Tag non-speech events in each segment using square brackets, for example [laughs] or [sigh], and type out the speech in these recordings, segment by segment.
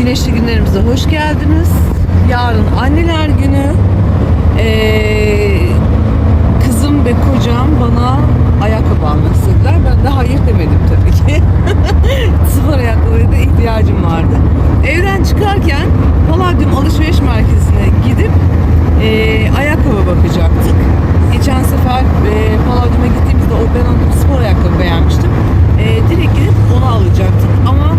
güneşli günlerimize hoş geldiniz. Yarın anneler günü. Ee, kızım ve kocam bana ayakkabı almak istediler. Ben de hayır demedim tabii ki. [laughs] Spor ayakkabıya da ihtiyacım vardı. Evden çıkarken Palladium alışveriş merkezine gidip ee, ayakkabı bakacaktık. Geçen sefer e, Palladium'a gittiğimizde o ben onu spor ayakkabı beğenmiştim. E, direkt gidip onu alacaktık ama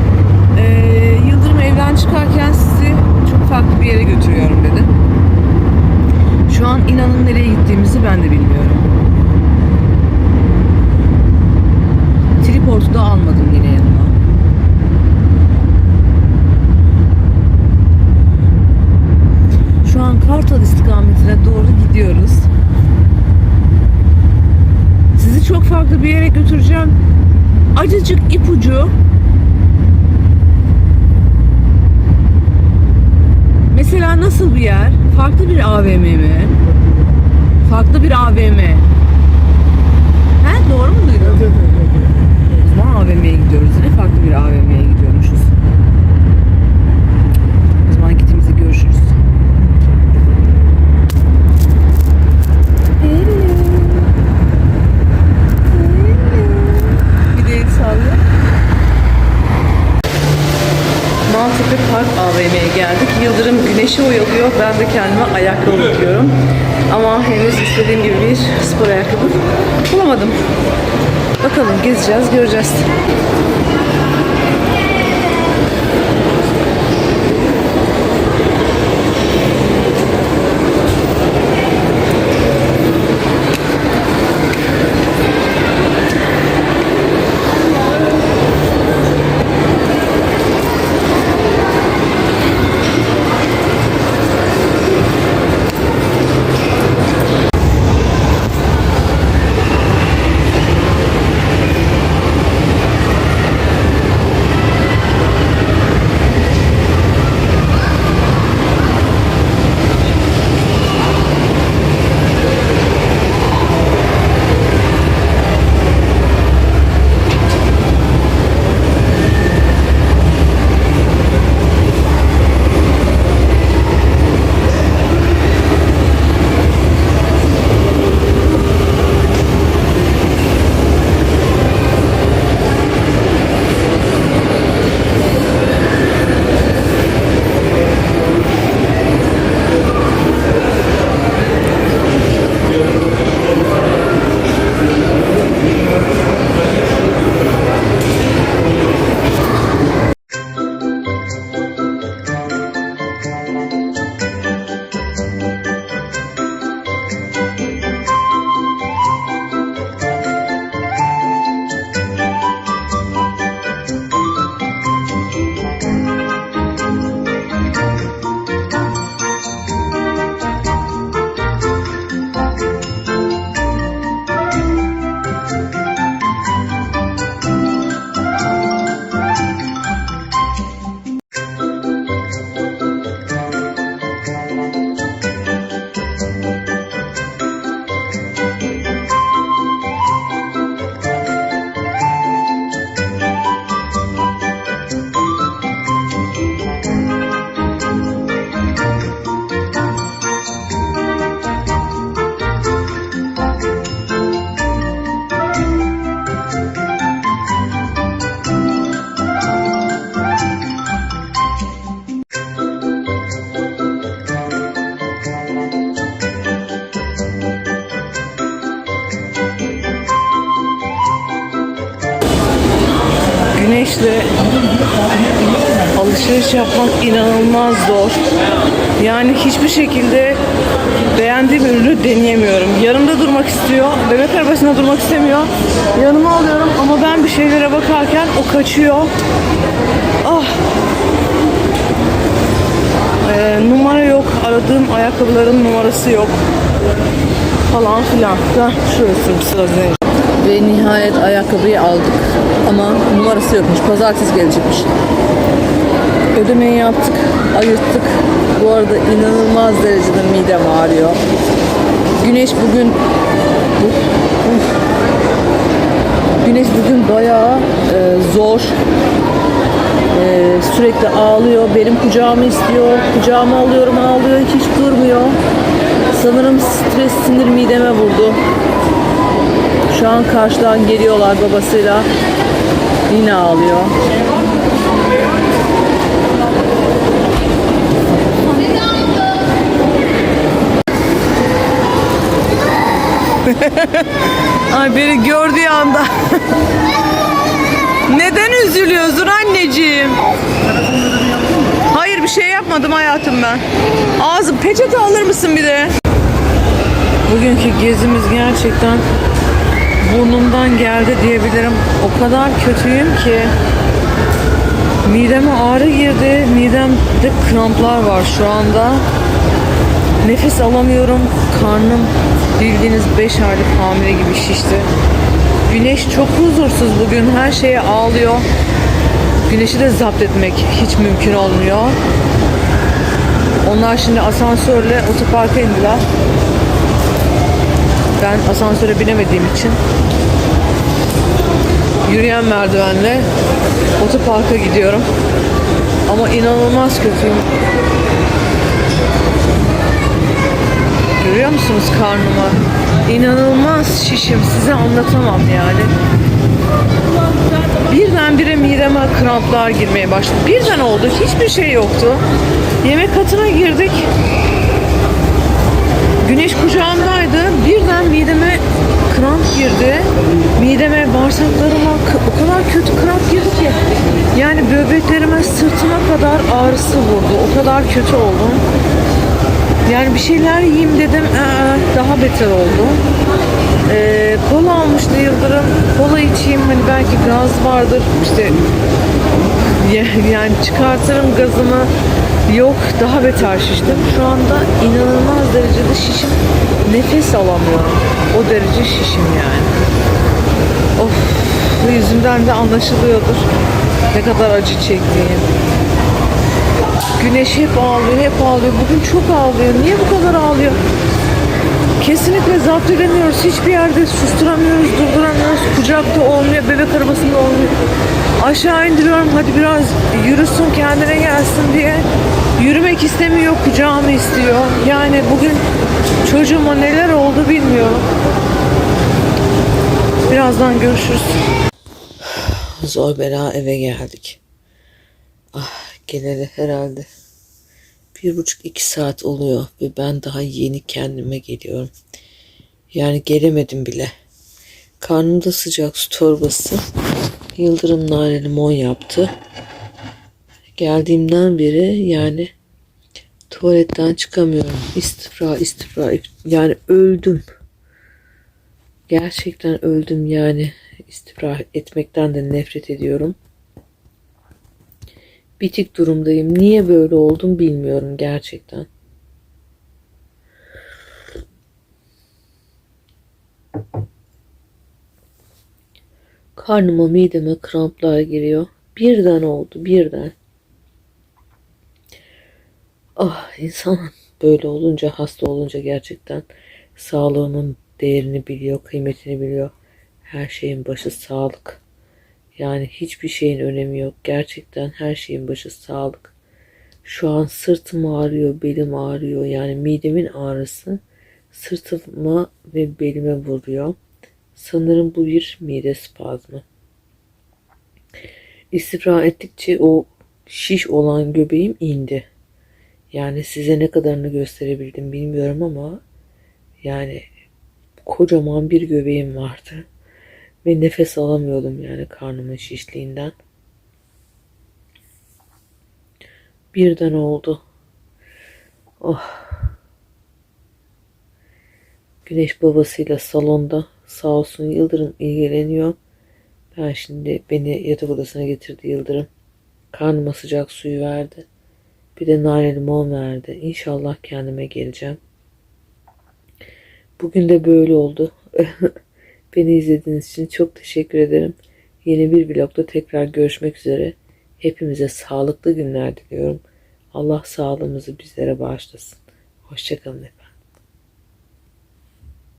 e, Yıldırım evden çıkarken sizi çok farklı bir yere götürüyorum dedi. Şu an inanın nereye gittiğimizi ben de bilmiyorum. Triport'u da almadım yine yanıma. Şu an Kartal istikametine doğru gidiyoruz. Sizi çok farklı bir yere götüreceğim. Acıcık ipucu. Mesela nasıl bir yer? Farklı bir AVM mi? Farklı bir AVM. He doğru mu duydum? O zaman AVM'ye gidiyoruz yine. Farklı bir AVM'ye gidiyormuşuz. O zaman gittiğimizde görüşürüz. Bir de el salla. Maltepe Park AVM'ye geldik. Yıldırım güneşi oyalıyor. Ben de kendime ayakkabı bakıyorum. Ama henüz istediğim gibi bir spor ayakkabı bulamadım. Bakalım gezeceğiz, göreceğiz. Yapmak inanılmaz zor. Yani hiçbir şekilde beğendiğim ürünü deneyemiyorum. Yanımda durmak istiyor. Bebek arabasında durmak istemiyor. Yanıma alıyorum ama ben bir şeylere bakarken o kaçıyor. Ah. Ee, numara yok. Aradığım ayakkabıların numarası yok. Falan filan. Da şurası sıra Ve nihayet ayakkabıyı aldık. Ama numarası yokmuş. Pazartesi gelecekmiş. Ödemeyi yaptık, ayırttık. Bu arada inanılmaz derecede midem ağrıyor. Güneş bugün. Güneş bugün bayağı e, zor. E, sürekli ağlıyor. Benim kucağımı istiyor. Kucağıma alıyorum ağlıyor. Hiç durmuyor. Sanırım stres sinir mideme vurdu. Şu an karşıdan geliyorlar babasıyla. Yine ağlıyor. [laughs] Ay beni gördüğü anda. [laughs] Neden üzülüyorsun anneciğim? Hayır bir şey yapmadım hayatım ben. Ağzım peçete alır mısın bir de? Bugünkü gezimiz gerçekten burnumdan geldi diyebilirim. O kadar kötüyüm ki mideme ağrı girdi. Midemde kramplar var şu anda. Nefes alamıyorum. Karnım bildiğiniz 5 aylık hamile gibi şişti. Güneş çok huzursuz bugün. Her şeye ağlıyor. Güneşi de zapt etmek hiç mümkün olmuyor. Onlar şimdi asansörle otoparka indiler. Ben asansöre binemediğim için yürüyen merdivenle otoparka gidiyorum. Ama inanılmaz kötüyüm. Görüyor musunuz karnımı? İnanılmaz şişim. Size anlatamam yani. Birdenbire mideme kramplar girmeye başladı. Birden oldu. Hiçbir şey yoktu. Yemek katına girdik. Güneş kucağımdaydı. Birden mideme kramp girdi. Mideme, bağırsaklarıma o kadar kötü kramp girdi ki. Yani böbreklerime, sırtıma kadar ağrısı vurdu. O kadar kötü oldum. Yani bir şeyler yiyeyim dedim. Aa, daha beter oldu. Ee, kola almıştı Yıldırım. Kola içeyim hani belki gaz vardır. İşte ya- yani çıkartırım gazımı. Yok daha beter şiştim. Şu anda inanılmaz derecede şişim. Nefes alamıyorum. O derece şişim yani. Of yüzümden de anlaşılıyordur. Ne kadar acı çektiğim. Güneş hep ağlıyor, hep ağlıyor. Bugün çok ağlıyor. Niye bu kadar ağlıyor? Kesinlikle zapt edemiyoruz. Hiçbir yerde susturamıyoruz, durduramıyoruz. Kucakta olmuyor, bebek arabasında olmuyor. Aşağı indiriyorum, hadi biraz yürüsün, kendine gelsin diye. Yürümek istemiyor, kucağımı istiyor. Yani bugün çocuğuma neler oldu bilmiyorum. Birazdan görüşürüz. Zor bela eve geldik. Ah, geleli herhalde bir buçuk iki saat oluyor ve ben daha yeni kendime geliyorum. Yani gelemedim bile. Karnımda sıcak su torbası. Yıldırım nane limon yaptı. Geldiğimden beri yani tuvaletten çıkamıyorum. İstifra istifra yani öldüm. Gerçekten öldüm yani. İstifra etmekten de nefret ediyorum bitik durumdayım. Niye böyle oldum bilmiyorum gerçekten. Karnıma mideme kramplar giriyor. Birden oldu birden. Ah insan böyle olunca hasta olunca gerçekten sağlığının değerini biliyor, kıymetini biliyor. Her şeyin başı sağlık. Yani hiçbir şeyin önemi yok. Gerçekten her şeyin başı sağlık. Şu an sırtım ağrıyor, belim ağrıyor. Yani midemin ağrısı sırtıma ve belime vuruyor. Sanırım bu bir mide spazmı. İstifra ettikçe o şiş olan göbeğim indi. Yani size ne kadarını gösterebildim bilmiyorum ama yani kocaman bir göbeğim vardı. Ve nefes alamıyordum yani karnımın şişliğinden. Birden oldu. Oh. Güneş babasıyla salonda sağ olsun Yıldırım ilgileniyor. Ben şimdi beni yatak odasına getirdi Yıldırım. Karnıma sıcak suyu verdi. Bir de nane limon verdi. İnşallah kendime geleceğim. Bugün de böyle oldu. [laughs] Beni izlediğiniz için çok teşekkür ederim. Yeni bir vlogda tekrar görüşmek üzere. Hepimize sağlıklı günler diliyorum. Allah sağlığımızı bizlere bağışlasın. Hoşçakalın efendim.